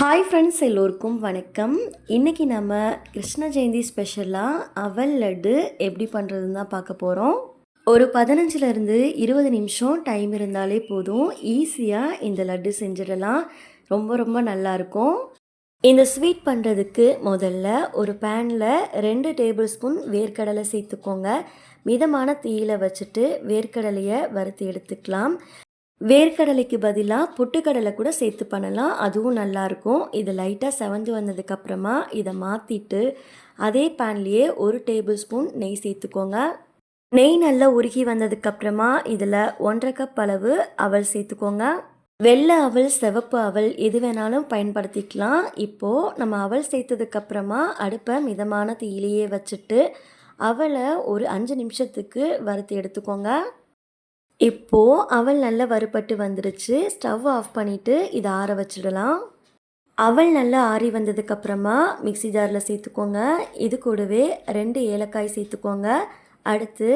Hi friends எல்லோருக்கும் வணக்கம். இன்றைக்கி நம்ம கிருஷ்ண ஜெயந்தி ஸ்பெஷலாக அவல் லட்டு எப்படி பண்ணுறதுன்னு தான் பார்க்க போகிறோம் ஒரு பதினஞ்சுலேருந்து இருபது நிமிஷம் டைம் இருந்தாலே போதும். ஈஸியாக இந்த லட்டு செஞ்சிடலாம். ரொம்ப ரொம்ப நல்லாயிருக்கும் இந்த ஸ்வீட் பண்ணுறதுக்கு முதல்ல ஒரு பேனில் ரெண்டு டேபிள் ஸ்பூன் வேர்க்கடலை சேர்த்துக்கோங்க. மிதமான தீயில வச்சுட்டு வேர்க்கடலையை வறுத்து எடுத்துக்கலாம். வேர்க்கடலைக்கு பதிலாக பொட்டுக்கடலை கூட சேர்த்து பண்ணலாம். அதுவும் நல்லாயிருக்கும் இது லைட்டாக செவந்து வந்ததுக்கப்புறமா இதை மாற்றிட்டு அதே பேன்லேயே ஒரு டேபிள் ஸ்பூன் நெய் சேர்த்துக்கோங்க. நெய் நல்லா உருகி வந்ததுக்கப்புறமா இதில் ஒன்றரை கப் அளவு அவல் சேர்த்துக்கோங்க. வெள்ளை அவல் சிவப்பு அவல் எது வேணாலும் பயன்படுத்திக்கலாம். இப்போது நம்ம அவல் சேர்த்ததுக்கப்புறமா அடுப்பை மிதமான தீயிலேயே வச்சுட்டு அவலை ஒரு அஞ்சு நிமிஷத்துக்கு வறுத்து எடுத்துக்கோங்க. இப்போது அவள் நல்லா வறுபட்டு வந்துடுச்சு ஸ்டவ் ஆஃப் பண்ணிவிட்டு இதை ஆற வச்சிடலாம். அவள் நல்லா ஆறி வந்ததுக்கப்புறமா மிக்ஸி ஜாரில் சேர்த்துக்கோங்க. இது கூடவே ரெண்டு ஏலக்காய் சேர்த்துக்கோங்க. அடுத்து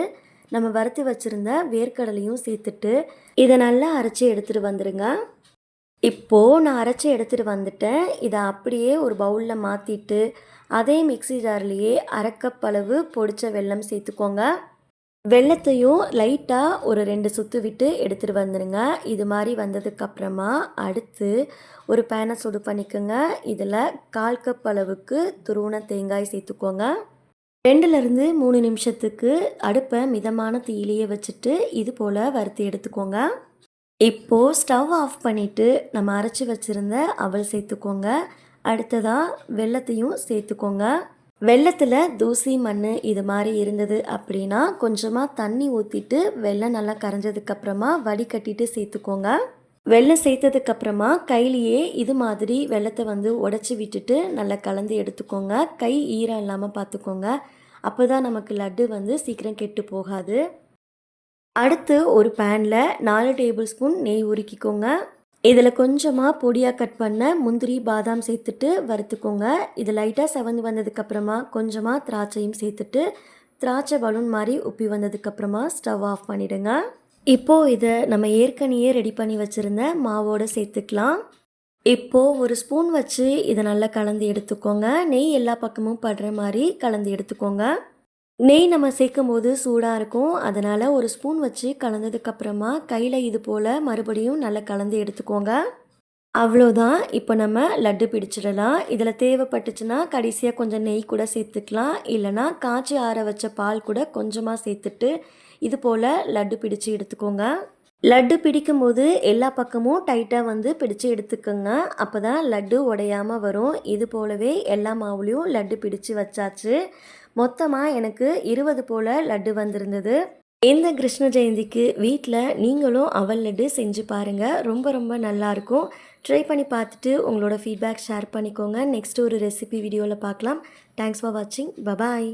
நம்ம வறுத்து வச்சுருந்த வேர்க்கடலையும் சேர்த்துட்டு இதை நல்லா அரைச்சி எடுத்துகிட்டு வந்துடுங்க இப்போது நான் அரைச்சி எடுத்துகிட்டு வந்துட்டேன். இதை அப்படியே ஒரு பவுலில் மாற்றிட்டு அதே மிக்ஸி ஜார்லேயே அரைக்கப்பளவு பொடிச்ச வெல்லம் சேர்த்துக்கோங்க. வெள்ளத்தையும் லைட்டாக ஒரு ரெண்டு சுற்று விட்டு எடுத்துகிட்டு வந்துடுங்க இது மாதிரி வந்ததுக்கப்புறமா அடுத்து ஒரு பேனை சுடு பண்ணிக்கோங்க. இதில் கால் கப் அளவுக்கு துருவன தேங்காய் சேர்த்துக்கோங்க. ரெண்டுலேருந்து மூணு நிமிஷத்துக்கு அடுப்பை மிதமான தீயிலேயே வச்சுட்டு இது போல் வறுத்து எடுத்துக்கோங்க. இப்போது ஸ்டவ் ஆஃப் பண்ணிவிட்டு நம்ம அரைச்சி வச்சுருந்த அவல் சேர்த்துக்கோங்க. அடுத்ததாக வெள்ளத்தையும் சேர்த்துக்கோங்க. வெள்ளத்தில் தூசி மண் இது மாதிரி இருந்தது அப்படின்னா கொஞ்சமாக தண்ணி ஊற்றிட்டு வெள்ளம் நல்லா கரைஞ்சதுக்கப்புறமா வடிகட்டிட்டு சேர்த்துக்கோங்க. வெள்ளம் சேர்த்ததுக்கப்புறமா கையிலேயே இது மாதிரி வெள்ளத்தை வந்து உடச்சி விட்டுட்டு நல்லா கலந்து எடுத்துக்கோங்க. கை ஈரம் இல்லாமல் பார்த்துக்கோங்க. அப்போ தான் நமக்கு லட்டு வந்து சீக்கிரம் கெட்டு போகாது. அடுத்து ஒரு பேனில் நாலு டேபிள் ஸ்பூன் நெய் உருக்கிக்கோங்க. இதில் கொஞ்சமாக பொடியாக கட் பண்ண முந்திரி பாதாம் சேர்த்துட்டு வறுத்துக்கோங்க. இது லைட்டாக செவந்து வந்ததுக்கப்புறமா கொஞ்சமாக திராட்சையும் சேர்த்துட்டு திராட்சை பலூன் மாதிரி உப்பி வந்ததுக்கப்புறமா ஸ்டவ் ஆஃப் பண்ணிவிடுங்க இப்போது இதை நம்ம ஏற்கனவே ரெடி பண்ணி வச்சுருந்த மாவோடு சேர்த்துக்கலாம். இப்போது ஒரு ஸ்பூன் வச்சு இதை நல்லா கலந்து எடுத்துக்கோங்க. நெய் எல்லா பக்கமும் படுற மாதிரி கலந்து எடுத்துக்கோங்க. நெய் நம்ம சேர்க்கும் போது சூடாக இருக்கும். அதனால் ஒரு ஸ்பூன் வச்சு கலந்ததுக்கப்புறமா கையில் இது போல் மறுபடியும் நல்லா கலந்து எடுத்துக்கோங்க. அவ்வளோதான் இப்போ நம்ம லட்டு பிடிச்சிடலாம். இதில் தேவைப்பட்டுச்சுன்னா கடைசியாக கொஞ்சம் நெய் கூட சேர்த்துக்கலாம். இல்லைனா காய்ச்சி ஆற வச்ச பால் கூட கொஞ்சமாக சேர்த்துட்டு இது போல் லட்டு பிடிச்சு எடுத்துக்கோங்க. லட்டு பிடிக்கும் போது எல்லா பக்கமும் டைட்டாக வந்து பிடிச்சு எடுத்துக்கோங்க. அப்போ தான் லட்டு உடையாமல் வரும். இது போலவே எல்லா மாவுலேயும் லட்டு பிடிச்சு வச்சாச்சு. மொத்தமாக எனக்கு இருபது போல் லட்டு வந்திருந்தது. இந்த கிருஷ்ண ஜெயந்திக்கு வீட்டில் நீங்களும் அவல் லட்டு செஞ்சு பாருங்கள் ரொம்ப ரொம்ப நல்லாயிருக்கும் ட்ரை பண்ணி பார்த்துட்டு உங்களோட ஃபீட்பேக் ஷேர் பண்ணிக்கோங்க. நெக்ஸ்ட் ஒரு ரெசிபி வீடியோவில் பார்க்கலாம். தேங்க்ஸ் ஃபார் வாட்சிங் பபாய்